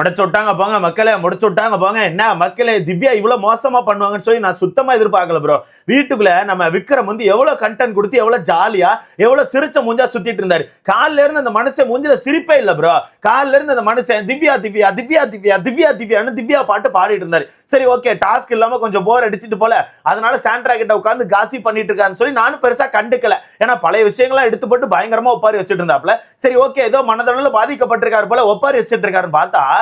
முடிச்சு விட்டாங்க போங்க மக்களே முடிச்சு விட்டாங்க போங்க. என்ன மக்களே திவ்யா இவ்வளோ மோசமாக பண்ணுவாங்கன்னு சொல்லி நான் சுத்தமாக எதிர்பார்க்கல ப்ரோ வீட்டுக்குள்ளே நம்ம விக்ரம் வந்து எவ்வளோ கண்டென்ட் கொடுத்து எவ்வளோ ஜாலியாக எவ்வளோ சிரிச்ச மூஞ்சா சுற்றிட்டு இருந்தார். காலிலேருந்து அந்த மனுஷன் மூஞ்சில சிரிப்பே இல்லை ப்ரோ காலிலேருந்து அந்த மனுஷன் திவ்யா திவ்யா திவ்யா திவ்யா திவ்யா திவ்யான்னு திவ்யா பாட்டு பாடிட்டு இருந்தார். சரி ஓகே டாஸ்க் இல்லாமல் கொஞ்சம் போர் அடிச்சுட்டு போல. அதனால சாண்ட்ரா கிட்ட உட்காந்து காசி பண்ணிட்டு இருக்கான்னு சொல்லி நானும் பெருசாக கண்டுக்கல. ஏன்னா பழைய விஷயங்களாம் எடுத்து போட்டு பயங்கரமாக ஒப்பாரி வச்சுட்டு இருந்தாப்ல சரி ஓகே ஏதோ மனதளவில் பாதிக்கப்பட்டிருக்காரு போல ஒப்பாரி வச்சுட்டு இருக்காருன்னு பார்த்தா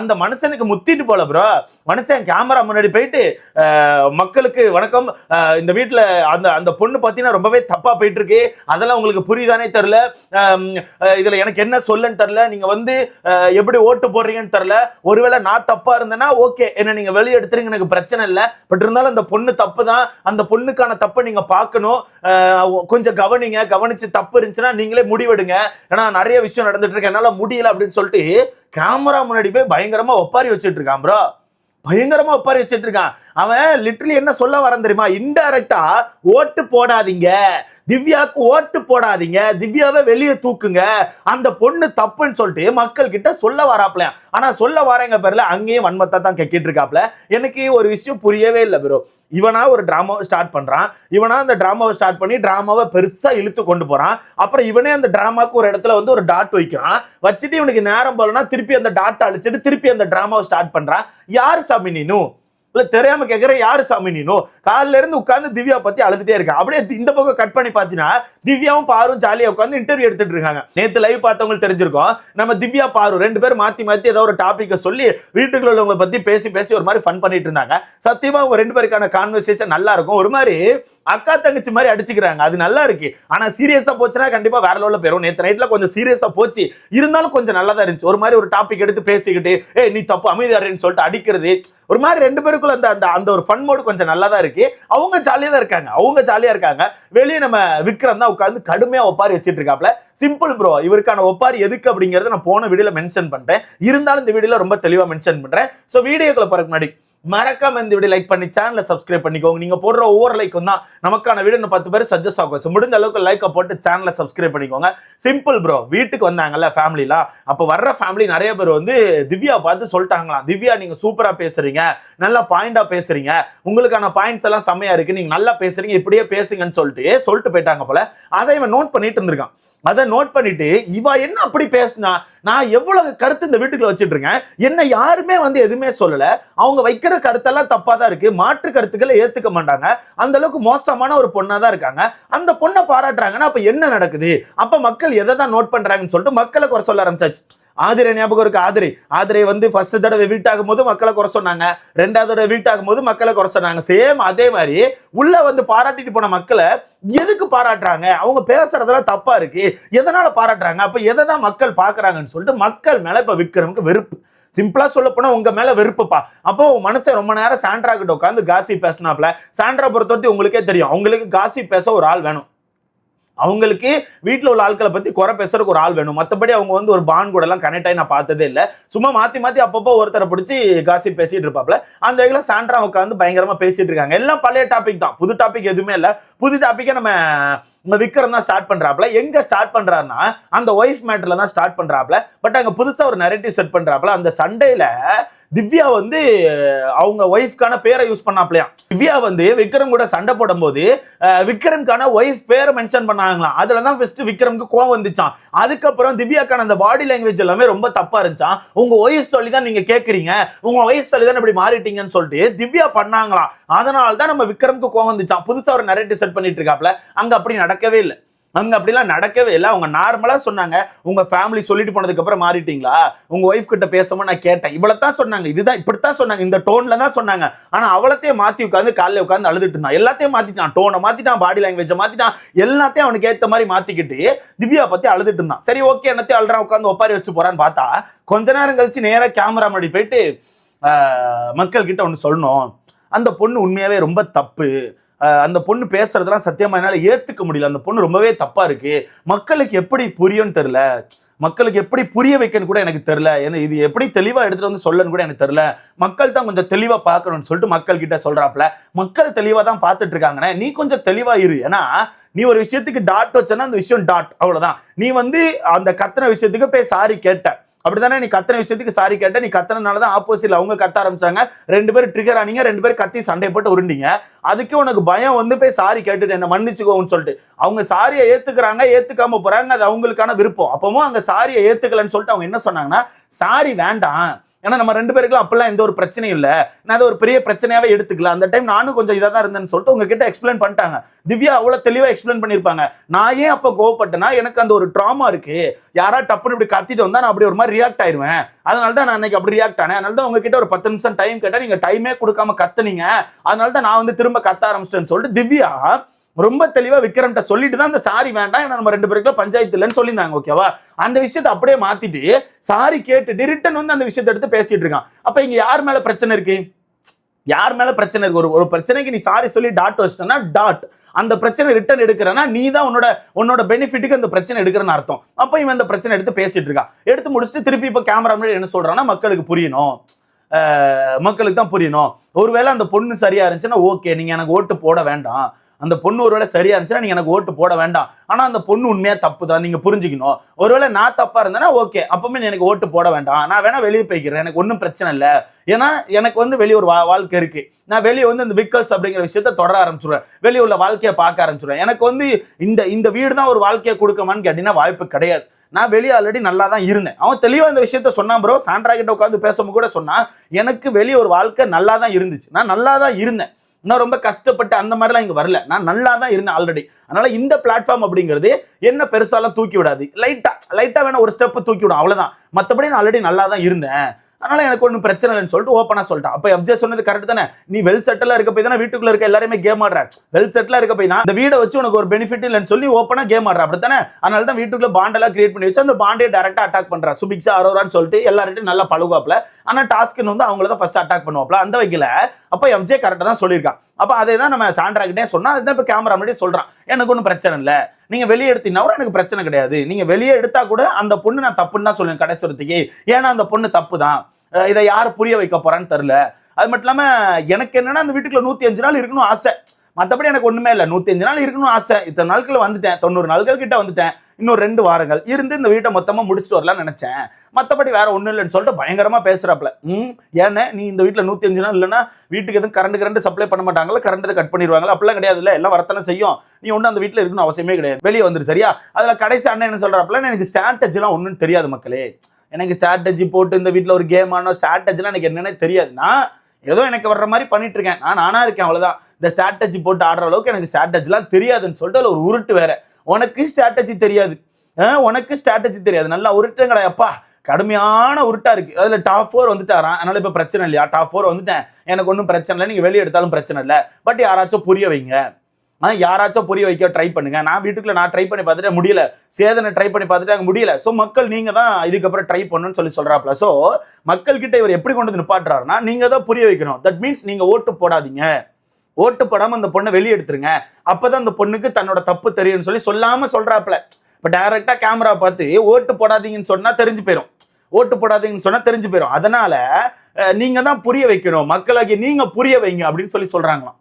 அந்த மனுஷனுக்கு முத்திட்டு போல ப்ரோ மனுஷன் கேமரா முன்னாடி போயிட்டு மக்களுக்கு வணக்கம். இந்த வீட்டில் அந்த அந்த பொண்ணு பார்த்தீங்கன்னா ரொம்பவே தப்பாக போயிட்டு இருக்கு அதெல்லாம் உங்களுக்கு புரியுதானே தெரில இதில் எனக்கு என்ன சொல்லன்னு தெரில நீங்கள் வந்து எப்படி ஓட்டு போடுறீங்கன்னு தெரில ஒருவேளை நான் தப்பாக இருந்தேன்னா ஓகே என்ன நீங்கள் வெளியே எடுத்துருங்க எனக்கு பிரச்சனை இல்லை. பட் இருந்தாலும் அந்த பொண்ணு தப்பு தான் அந்த பொண்ணுக்கான தப்பை நீங்கள் பார்க்கணும். கொஞ்சம் கவனிங்க. கவனிச்சு தப்பு இருந்துச்சுன்னா நீங்களே முடிவெடுங்க. ஏன்னா நிறைய விஷயம் நடந்துட்டு இருக்கு. என்னால் முடியல அப்படின்னு சொல்லிட்டு கேமரா முன்னாடி போய் பயங்கரமா ஒப்பாரி வச்சுட்டு இருக்கான் ப்ரோ பயங்கரமா ஒப்பாரி வச்சுட்டு இருக்கான். அவன் லிட்ரலி என்ன சொல்ல வரேன் தெரியுமா? இன்டைரக்டா ஓட்டு போடாதீங்க. திவ்யாவுக்கு ஓட்டு போடாதீங்க. திவ்யாவை வெளியே தூக்குங்க. அந்த பொண்ணு தப்புன்னு சொல்லிட்டு மக்கள் கிட்ட சொல்ல வராப்ல. ஆனா சொல்ல வரேங்க பேர்ல அங்கேயும் வன்மத்தை தான் கெக்கிட்டு இருக்காப்ல. எனக்கு ஒரு விஷயம் புரியவே இல்லை ப்ரோ இவனா ஒரு டிராமாவை ஸ்டார்ட் பண்ணுறான் இவனா அந்த டிராமாவை ஸ்டார்ட் பண்ணி டிராமாவை பெருசாக இழுத்து கொண்டு போகிறான் அப்புறம் இவனே அந்த ட்ராமாவுக்கு ஒரு இடத்துல வந்து ஒரு டாட் வைக்கிறான். வச்சுட்டு இவனுக்கு நேரம் போலனா திருப்பி அந்த டாட்டை அழிச்சிட்டு திருப்பி அந்த டிராமாவை ஸ்டார்ட் பண்ணுறான் யார் சாமி நீனும் இல்ல தெரியாம கேட்கற யாரு சாமி நீனும் காலைல இருந்து உட்காந்து திவ்யா பத்தி அழுதுட்டே இருக்கா. அப்படியே இந்த பக்கம் கட் பண்ணி பாத்தீங்கன்னா திவ்யாவும் பாரும் ஜாலியா உட்காந்து இன்டர்வியூ எடுத்துட்டு இருக்காங்க. நேத்து லைவ் பார்த்தவங்களுக்கு தெரிஞ்சிருக்கும். நம்ம திவ்யா பாரு ரெண்டு பேரும் மாத்தி மாத்தி ஏதோ ஒரு டாபிக்கை சொல்லி வீட்டுக்குள்ள உள்ளவங்களை பத்தி பேசி பேசி ஒரு மாதிரி ஃபன் பண்ணிட்டு இருந்தாங்க. சத்தியமா அவங்க ரெண்டு பேருக்கான கான்வர்சேஷன் நல்லா இருக்கும் ஒரு மாதிரி அக்கா தங்கச்சி மாதிரி அடிச்சுக்கிறாங்க. அது நல்லா இருக்கு. ஆனா சீரியஸா போச்சுன்னா கண்டிப்பா வேற லெவலில் போயிடும் நேத்து நைட்ல கொஞ்சம் சீரியஸா போச்சு. இருந்தாலும் கொஞ்சம் நல்லா தான் இருந்துச்சு. ஒரு மாதிரி ஒரு டாபிக் எடுத்து பேசிக்கிட்டு ஏ நீ தப்பு அமைதியாருன்னு சொல்லிட்டு அடிக்கிறது. ஒரு மாதிரி ரெண்டு பேருக்கும் அந்த அந்த அந்த ஒரு ஃபன் மோடு கொஞ்சம் நல்லா தான் இருக்கு. அவங்க ஜாலியா தான் இருக்காங்க. அவங்க ஜாலியா இருக்காங்க. வெளியே நம்ம விக்ரம் தான் உட்காந்து கடுமையா ஒப்பாரி வச்சிட்டு இருக்காப்ல. சிம்பிள் ப்ரோ இவருக்கான ஒப்பாரி எதுக்கு அப்படிங்கறத நான் போன வீடியோவில் மென்ஷன் பண்ணிட்டேன் இருந்தாலும் இந்த வீடியோவில் ரொம்ப தெளிவா மென்ஷன் பண்றேன். ஸோ வீடியோக்குள்ள போறதுக்கு முன்னாடி மறக்காம இந்த வீடியோ லைக் பண்ணி சேனலை சப்ஸ்கிரைப் பண்ணிக்கோங்க. நீங்க போடுற ஒவ்வொரு லைக்கும் தான் நமக்கான வீடியோ இன்னும் பத்து பேர் சஜஸ்ட் ஆகும். ஸோ முடிந்த அளவுக்கு லைக்கை போட்டு சேனலை சப்ஸ்கிரைப் பண்ணிக்கோங்க. சிம்பிள் ப்ரோ வீட்டுக்கு வந்தாங்கல்ல ஃபேமிலிலாம் அப்போ வர்ற ஃபேமிலி நிறைய பேர் வந்து திவ்யா பார்த்து சொல்லிட்டாங்களாம். திவ்யா நீங்க சூப்பரா பேசுறீங்க. நல்லா பாயிண்டா பேசுறீங்க. உங்களுக்கான பாயிண்ட்ஸ் எல்லாம் செம்மையா இருக்கு. நீங்க நல்லா பேசுறீங்க. இப்படியே பேசுங்கன்னு சொல்லிட்டு சொல்லிட்டு போயிட்டாங்க போல. அதை இவன் நோட் பண்ணிட்டு இருந்திருக்கான். அதை நோட் பண்ணிட்டு இவா என்ன அப்படி பேசினா நான் எவ்வளவு கருத்து இந்த வீட்டுக்குள்ள வச்சுட்டு இருக்கேன் என்ன யாருமே வந்து எதுவுமே சொல்லல. அவங்க வைக்கிற கருத்தெல்லாம் தப்பா தான் இருக்கு. மாற்று கருத்துக்களை ஏத்துக்க மாட்டாங்க. அந்த அளவுக்கு மோசமான ஒரு பொண்ணா தான் இருக்காங்க. அந்த பொண்ணை பாராட்டுறாங்கன்னா அப்ப என்ன நடக்குது? அப்ப மக்கள் எதை தான் நோட் பண்றாங்கன்னு சொல்லிட்டு மக்களை குறை சொல்ல ஆரம்பிச்சாச்சு. ஆதிரை ஞாபகம் இருக்கு ஆதிரை. ஆதிரை வந்து ஃபர்ஸ்ட் தடவை வீட்டாகும் போது மக்களை குறை சொன்னாங்க. ரெண்டாவது தடவை வீட்டாகும் போது மக்களை குறை சொன்னாங்க. சேம் அதே மாதிரி உள்ள வந்து பாராட்டிட்டு போன மக்களை எதுக்கு பாராட்டுறாங்க? அவங்க பேசுறதெல்லாம் தப்பா இருக்கு. எதனால பாராட்டுறாங்க? அப்ப எதை தான் மக்கள் பாக்குறாங்கன்னு சொல்லிட்டு மக்கள் மேல இப்ப விக்ரமுக்கு வெறுப்பு. சிம்பிளா சொல்ல போனா உங்க மேல வெறுப்புப்பா. அப்போ உன் மனசை ரொம்ப நேரம் சாண்ட்ரா கிட்ட உட்காந்து காசி பேசினாப்ல. சாண்ட்ரா பொறுத்தவரைக்கும் உங்களுக்கே தெரியும். அவங்களுக்கு காசி பேச ஒரு ஆள் வேணும். அவங்களுக்கு வீட்டில் உள்ள ஆட்களை பற்றி குறை பேசுறதுக்கு ஒரு ஆள் வேணும். மற்றபடி அவங்க வந்து ஒரு பான் கூட எல்லாம் கனெக்ட் ஆகி நான் பார்த்ததே இல்லை. சும்மா மாற்றி மாற்றி அப்பப்போ ஒருத்தரை பிடிச்சி காசி பேசிட்டு இருப்பாப்ல. அந்த வகையில் சாண்ட்ரா உட்காந்து பயங்கரமாக பேசிட்டு இருக்காங்க. எல்லாம் பழைய டாபிக் தான். புது டாபிக் எதுவுமே இல்லை. புது டாப்பிக்கை நம்ம நம்ம விக்ரம் தான் ஸ்டார்ட் பண்றாப்ல எங்க ஸ்டார்ட் பண்றாருன்னா அந்த ஒய்ஃப் மேட்டர்ல தான் ஸ்டார்ட் பண்றாப்ல பட் அங்க புதுசா ஒரு நெரேட்டிவ் செட் பண்றாப்ல அந்த சண்டையில திவ்யா வந்து அவங்க ஒய்ஃப்கான பேரை யூஸ் பண்ணாப்லையா திவ்யா வந்து விக்ரம் கூட சண்டை போடும்போது விக்ரம்கான ஒய்ஃப் பேரை மென்ஷன் பண்ணாங்களாம். அதுல தான் ஃபர்ஸ்ட் விக்ரம்க்கு கோவம் வந்துச்சான் அதுக்கப்புறம் திவ்யாக்கான அந்த பாடி லாங்குவேஜ் எல்லாமே ரொம்ப தப்பா இருந்துச்சான் உங்க ஒய்ஃப் சொல்லி தான் நீங்க கேட்குறீங்க உங்க ஒய்ஃப் சொல்லி தான் இப்படி மாறிட்டீங்கன்னு சொல்லிட்டு திவ்யா பண்ணாங்களாம். அதனால தான் நம்ம விக்ரம்க்கு கோவம் வந்துச்சான் புதுசா ஒரு நெரேட்டிவ் செட் பண்ணிட்டு இருக்காப்ல அங்க அப்படி நடக்கவே இல்லை. அங்க அப்படிலாம் நடக்கவே இல்லை. அவங்க நார்மலா சொன்னாங்க. உங்க ஃபேமிலி சொல்லிட்டு போனதுக்கு அப்புறம் மாறிட்டீங்களா? உங்க ஒய்ஃப் கிட்ட பேசாம நான் கேட்டேன். இவ்வளவுதான் சொன்னாங்க. இதுதான் இப்படித்தான் சொன்னாங்க. இந்த டோன்ல தான் சொன்னாங்க. ஆனா அவளத்தையும் மாத்தி உட்காந்து காலையில உட்காந்து அழுதுட்டு இருந்தான். எல்லாத்தையும் மாத்திட்டான். டோனை மாத்திட்டான் பாடி லாங்குவேஜை மாத்திட்டான். எல்லாத்தையும் அவனுக்கு ஏத்த மாதிரி மாத்திக்கிட்டு திவ்யா பத்தி அழுதுட்டு இருந்தான். சரி ஓகே என்னத்தையும் அழுறான் உட்காந்து ஒப்பாரி வச்சுட்டு போறான்னு பார்த்தா கொஞ்ச நேரம் கழிச்சு நேரா கேமரா முன்னாடி போயிட்டு மக்கள்கிட்ட மக்கள் கிட்ட ஒன்று சொல்லணும். அந்த பொண்ணு உண்மையாவே ரொம்ப தப்பு. அந்த பொண்ணு பேசுறதெல்லாம் சத்தியமா என்னால் ஏற்றுக்க முடியல. அந்த பொண்ணு ரொம்பவே தப்பா இருக்கு. மக்களுக்கு எப்படி புரியும்னு தெரில மக்களுக்கு எப்படி புரிய வைக்கன்னு கூட எனக்கு தெரில ஏன்னா இது எப்படி தெளிவாக எடுத்துகிட்டு வந்து சொல்லன்னு கூட எனக்கு தெரில மக்கள் தான் கொஞ்சம் தெளிவாக பார்க்கணும்னு சொல்லிட்டு மக்கள் கிட்ட சொல்கிறாப்புல மக்கள் தெளிவாக தான் பார்த்துட்டு இருக்காங்கண்ணே. நீ கொஞ்சம் தெளிவாக இரு. ஏன்னா நீ ஒரு விஷயத்துக்கு டாட் வச்சனா அந்த விஷயம் டாட் அவ்வளோதான் நீ வந்து அந்த கத்துன விஷயத்துக்கு போய் சாரி கேட்ட. அப்படித்தானே? நீ கத்தனை விஷயத்துக்கு சாரி கேட்ட நீ கத்தனால தான் ஆப்போசிட்ல அவங்க கத்த ஆரம்பிச்சாங்க. ரெண்டு பேரும் ட்ரிகர் ஆனீங்க. ரெண்டு பேரும் கத்தி சண்டை போட்டு உருண்டிங்க. அதுக்கு உனக்கு பயம் வந்து போய் சாரி கேட்டுட்டு என்ன மன்னிச்சுக்கோன்னு சொல்லிட்டு. அவங்க சாரியை ஏத்துக்கிறாங்க ஏத்துக்காம போறாங்க. அது அவங்களுக்கான விருப்பம். அப்பவும் அங்க சாரியை ஏத்துக்கலன்னு சொல்லிட்டு அவங்க என்ன சொன்னாங்கன்னா சாரி வேண்டாம். ஏன்னா நம்ம ரெண்டு பேருக்கும் அப்பெல்லாம் எந்த ஒரு பிரச்சனையும் இல்லை. நான் அதை ஒரு பெரிய பிரச்சனையாவே எடுத்துக்கல. அந்த டைம் நானும் கொஞ்சம் இதாக தான் இருந்தேன்னு சொல்லிட்டு உங்ககிட்ட எக்ஸ்பிளைன் பண்ணிட்டாங்க. திவ்யா அவ்வளோ தெளிவாக எக்ஸ்பிளைன் பண்ணியிருப்பாங்க. நான் ஏன் அப்போ கோவப்பட்டேன்னா எனக்கு அந்த ஒரு ட்ராமா இருக்கு. யாரா டப்புன்னு இப்படி கத்திட்டு வந்தா நான் அப்படி ஒரு மாதிரி ரியாக்ட் ஆயிடுவேன் அதனால தான் நான் அன்னைக்கு அப்படி ரியாக்ட் ஆனேன். அதனால தான் உங்ககிட்ட ஒரு பத்து நிமிஷம் டைம் கேட்டால் நீங்கள் டைமே கொடுக்காம கத்துனீங்க. அதனால தான் நான் வந்து திரும்ப கத்த ஆரம்பிச்சிட்டேன்னு சொல்லிட்டு திவ்யா ரொம்ப தெளிவா விக்ரம்கிட்ட சொல்லிட்டு தான் அந்த சாரி வேண்டாம் ஏன்னா நம்ம ரெண்டு பேருக்கும் பஞ்சாயத்து இல்லைன்னு சொல்லியிருந்தாங்க ஓகேவா அந்த விஷயத்தை அப்படியே மாத்திட்டு சாரி கேட்டுட்டு ரிட்டன் வந்து அந்த விஷயத்தை எடுத்து பேசிட்டு இருக்கான். அப்ப இங்க யார் மேல பிரச்சனை இருக்கு? யார் மேல பிரச்சனை இருக்கு? ஒரு ஒரு பிரச்சனைக்கு நீ சாரி சொல்லி டாட் வச்சிட்டனா டாட் அந்த பிரச்சனை ரிட்டன் எடுக்கிறனா நீ தான் உன்னோட உன்னோட பெனிஃபிட்டுக்கு அந்த பிரச்சனை எடுக்கிறன்னு அர்த்தம். அப்போ இவன் அந்த பிரச்சனை எடுத்து பேசிட்டு இருக்கான். எடுத்து முடிச்சுட்டு திருப்பி இப்போ கேமரா முன்னாடி என்ன சொல்றான்னா மக்களுக்கு புரியணும். மக்களுக்கு தான் புரியணும். ஒருவேளை அந்த பொண்ணு சரியா இருந்துச்சுன்னா ஓகே நீங்க எனக்கு ஓட்டு போட வேண்டாம். அந்த பொண்ணு ஒருவேளை சரியா இருந்துச்சுன்னா நீங்க எனக்கு ஓட்டு போட வேண்டாம். ஆனா அந்த பொண்ணு உண்மையா தப்பு தான் நீங்க புரிஞ்சுக்கணும். ஒருவேளை நான் தப்பா இருந்தேன்னா ஓகே. அப்பவுமே எனக்கு ஓட்டு போட வேண்டாம். நான் வேணா வெளியே போய்க்கிறேன். எனக்கு ஒன்றும் பிரச்சனை இல்லை. ஏன்னா எனக்கு வந்து வெளியே ஒரு வா- வாழ்க்கை இருக்கு. நான் வெளியே வந்து இந்த விக்கல்ஸ் அப்படிங்கிற விஷயத்த தொடர ஆரம்பிச்சிடுவேன் வெளியே உள்ள வாழ்க்கையை பார்க்க ஆரம்பிச்சிடுவேன் எனக்கு வந்து இந்த இந்த வீடு தான் ஒரு வாழ்க்கையை கொடுக்கமான்னு கேட்டீங்கன்னா வாய்ப்பு கிடையாது. நான் வெளியே ஆல்ரெடி நல்லா தான் இருந்தேன். அவன் தெளிவாக இந்த விஷயத்த சொன்னான் ப்ரோ சாண்ட்ரா கிட்ட உட்காந்து பேசும்போது கூட சொன்னான். எனக்கு வெளியே ஒரு வாழ்க்கை நல்லா தான் இருந்துச்சு. நான் நல்லா தான் இருந்தேன். நான் ரொம்ப கஷ்டப்பட்டு அந்த மாதிரிலாம் இங்கே வரல. நான் நல்லா தான் இருந்தேன் ஆல்ரெடி அதனால இந்த பிளாட்ஃபார்ம் அப்படிங்கிறது என்ன பெருசாலாம் தூக்கி விடாது. லைட்டாக லைட்டாக வேணால் ஒரு ஸ்டெப்பு தூக்கி விடும். அவ்வளோதான் மற்றபடி நான் ஆல்ரெடி நல்லா தான் இருந்தேன். அதனால எனக்கு ஒன்றும் பிரச்சனை இல்லைன்னு சொல்லிட்டு ஓப்பனாக சொல்லிட்டான். அப்போ எஃப்ஜே சொன்னது கரெக்ட் தானே? நீ வெல் செட்டில் இருக்க போய் தானே வீட்டுக்குள்ள இருக்க எல்லாருமே கேம் ஆடுற. வெல் செட்டில் இருக்க போய் தான் இந்த வீடை வச்சு உனக்கு ஒரு பெனிஃபிட் இல்லைன்னு சொல்லி ஓப்பனாக கேம் ஆடுற. அப்படி தானே அதனால தான் வீட்டுக்குள்ள பாண்டெல்லாம் கிரியேட் பண்ணி வச்சு அந்த பாண்டே டேரெக்டாக அட்டாக் பண்றா. சுபிக்ஷா அரோரான்னு சொல்லிட்டு எல்லார்ட்டையும் நல்லா பழகுவாப்ல. ஆனால் டாஸ்க்குன்னு வந்து அவங்கள தான் ஃபஸ்ட் அட்டாக் பண்ணுவாப்ல. அந்த வகையில் அப்போ எஃப்ஜே கரெக்டாக தான் சொல்லியிருக்கான். அப்போ அதே தான் நம்ம சாண்ட்ரா சொன்னால் அதுதான் இப்போ கேமரா முன்னாடி சொல்கிறான் எனக்கு ஒன்றும் பிரச்சனை இல்லை. நீங்கள் வெளியே எடுத்தீங்கன்னா கூட எனக்கு பிரச்சனை கிடையாது. நீங்கள் வெளியே எடுத்தால் கூட அந்த பொண்ணு நான் தப்புன்னு தான் சொல்லுவேன் கடைசி ஏன்னா அந்த பொண்ணு தப்பு தான் இதை யார் புரிய வைக்க போறான்னு தெரில அது மட்டும் இல்லாமல் எனக்கு என்னன்னா அந்த வீட்டுக்குள்ள நூற்றி அஞ்சு நாள் இருக்கணும் ஆசை. மற்றபடி எனக்கு ஒன்றுமே இல்லை. நூற்றி அஞ்சு நாள் இருக்கணும் ஆசை. இத்தனை நாட்கள் வந்துட்டேன். தொண்ணூறு நாட்கள் கிட்ட வந்துட்டேன். இன்னும் ரெண்டு வாரங்கள். இருந்து இந்த வீட்டை மொத்தமாக முடிச்சுட்டு வரலாம்னு நினைச்சேன். மற்றபடி வேற ஒன்றும் இல்லைன்னு சொல்லிட்டு பயங்கரமாக பேசுகிறாப்புல ம் ஏன்னா? நீ இந்த வீட்டில் நூற்றி அஞ்சு நாள் இல்லைன்னா வீட்டுக்கு எதுவும் கரண்ட் கரண்ட் சப்ளை பண்ண மாட்டாங்களா? கரண்ட் கட் பண்ணிடுவாங்களா? அப்படிலாம் கிடையாது இல்லை. எல்லாம் வரத்தானே செய்யும். நீ ஒன்றும் அந்த வீட்டில் இருக்கணும் அவசியமே கிடையாது. வெளியே வந்துரு சரியா? அதில் கடைசி அண்ணன் என்ன சொல்றாப்புல எனக்கு ஸ்ட்ராட்டஜிலாம் ஒன்றும் தெரியாது மக்களே. எனக்கு ஸ்ட்ராட்டஜி போட்டு இந்த வீட்டில் ஒரு கேம் ஆனோ ஸ்ட்ராட்டஜிலாம் எனக்கு என்னென்ன தெரியாது. நான் ஏதோ எனக்கு வர்ற மாதிரி பண்ணிட்டு இருக்கேன். நான் நானா இருக்கேன் அவ்வளோதான் இந்த ஸ்ட்ராட்டஜி போட்டு ஆடுற அளவுக்கு எனக்கு ஸ்ட்ராட்டஜிலாம் தெரியாதுன்னு சொல்லிட்டு அதில் ஒரு உருட்டு வேற. உனக்கு ஸ்ட்ராட்டஜி தெரியாது. ஆ, உனக்கு ஸ்ட்ராட்டஜி தெரியாது. நல்லா உருட்டுங்கடா அப்பா. கடுமையான உருட்டா இருக்கு. அதில் டாப் ஃபோர் வந்துட்டாரான் அதனால இப்போ பிரச்சனை இல்லையா? டாப் ஃபோர் வந்துட்டேன். எனக்கு ஒன்றும் பிரச்சனை இல்லை. நீங்கள் வெளியே எடுத்தாலும் பிரச்சனை இல்லை. பட் யாராச்சும் புரிய வைங்க. யாராச்சும் புரிய வைக்க ட்ரை பண்ணுங்க. நான் வீட்டுக்குள்ள நான் ட்ரை பண்ணி பார்த்துட்டு முடியல. சேதனை ட்ரை பண்ணி பார்த்துட்டு அங்கே முடியல. ஸோ மக்கள் நீங்க தான் இதுக்கப்புறம் ட்ரை பண்ணணும்னு சொல்லி சொல்றாப்ல. ஸோ மக்கள் கிட்ட இவர் எப்படி கொண்டு வந்து நிப்பாட்டுறாருன்னா நீங்க தான் புரிய வைக்கணும். தட் மீன்ஸ் நீங்க ஓட்டு போடாதீங்க. ஓட்டு போடாமல் அந்த பொண்ணை வெளியே எடுத்துருங்க. அப்போதான் அந்த பொண்ணுக்கு தன்னோட தப்பு தெரியும்னு சொல்லி சொல்லாமல் சொல்கிறாப்புல இப்போ டைரெக்டாக கேமரா பார்த்து ஓட்டு போடாதீங்கன்னு சொன்னால் தெரிஞ்சு போயிடும் ஓட்டு போடாதீங்கன்னு சொன்னால் தெரிஞ்சு போயிடும் அதனால நீங்கள் தான் புரிய வைக்கணும். மக்களாகி நீங்கள் புரிய வைங்க அப்படின்னு சொல்லி சொல்கிறாங்களாம்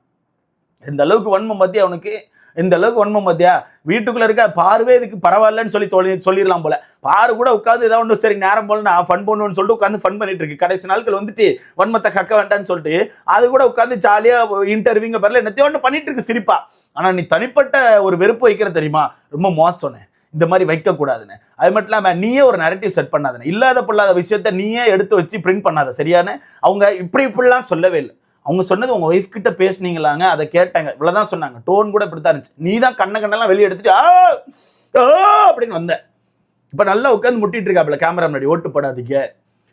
இந்த அளவுக்கு வன்மம் பற்றி அவனுக்கு இந்த அளவுக்கு ஒன்மம் மத்தியா வீட்டுக்குள்ள இருக்க பார்வே இதுக்கு பரவாயில்லன்னு சொல்லி சொல்லி சொல்லிடலாம் போல. பாரு கூட உட்காந்து ஏதாவது ஒன்று சரி நேரம் போல நான் ஃபன் பண்ணுவேன்னு சொல்லிட்டு உட்காந்து ஃபன் பண்ணிட்டு இருக்கு. கடைசி நாட்கள் வந்துட்டு வன்மத்தை கக்க வேண்டாம்னு சொல்லிட்டு அது கூட உட்காந்து ஜாலியாக இன்டர்வியூங்க பேர்ல என்னத்தையோ ஒன்று பண்ணிட்டு இருக்கு சிரிப்பா. ஆனால் நீ தனிப்பட்ட ஒரு வெறுப்பு வைக்கிற தெரியுமா? ரொம்ப மோசம்னு இந்த மாதிரி வைக்கக்கூடாதுன்னு அது மட்டும் இல்லாமல் நீயே ஒரு நரேட்டிவ் செட் பண்ணாதுன்னு இல்லாத பொல்லாத விஷயத்த நீயே எடுத்து வச்சு பிரிண்ட் பண்ணாத சரியான? அவங்க இப்படி இப்படிலாம் சொல்லவே இல்லை. அவங்க சொன்னது உங்க ஒய்ஃப் கிட்ட பேசுனீங்களாங்க அதை கேட்டாங்க. இவ்வளவுதான் சொன்னாங்க. டோன் கூட இப்படித்தான் இருந்துச்சு. நீ தான் கண்ண கண்ணெல்லாம் வெளியே எடுத்துட்டு ஆ ஆ அப்படின்னு வந்த இப்ப நல்லா உட்காந்து முட்டிட்டு இருக்காப்ல கேமரா முன்னாடி ஓட்டு போடாதீங்க.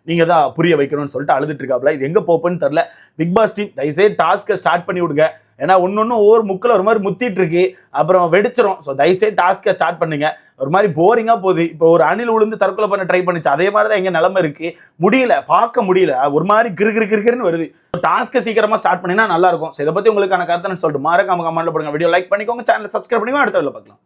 நீங்க தான் புரிய வைக்கணும்னு சொல்லிட்டு அழுதுட்டு இருக்காப்ல. இது எங்க போப்போன்னு தெரில பிக் பாஸ் டீம் தயவுசெய்து டாஸ்க்கை ஸ்டார்ட் பண்ணி விடுங்க. ஏன்னா ஒன்னொன்னு ஒவ்வொரு முக்கில் ஒரு மாதிரி முத்திட்டு இருக்கு அப்புறம் வெடிச்சிரும். ஸோ தயவுசெய்து டாஸ்க்கை ஸ்டார்ட் பண்ணுங்க. ஒரு மாதிரி போரிங்கா போகுது. இப்போ ஒரு அணில் விழுந்து தற்கொலை பண்ண ட்ரை பண்ணிச்சு. அதே மாதிரி தான் எங்க நிலமை இருக்கு. முடியல பார்க்க முடியல. ஒரு மாதிரி கிரு கிரு கிருக்குன்னு வருது. டாஸ்க்கை சீக்கிரமா ஸ்டார்ட் பண்ணினா நல்லா இருக்கும். ஸோ இதை பத்தி உங்களுக்கான கருத்துன்னு சொல்லிட்டு மறக்காம கமெண்ட்ல போடுங்க. வீடியோ லைக் பண்ணிக்கோங்க. சேனல் சப்ஸ்கிரைப் பண்ணிக்கோங்க. அடுத்த வீடியோல பார்க்கலாம்.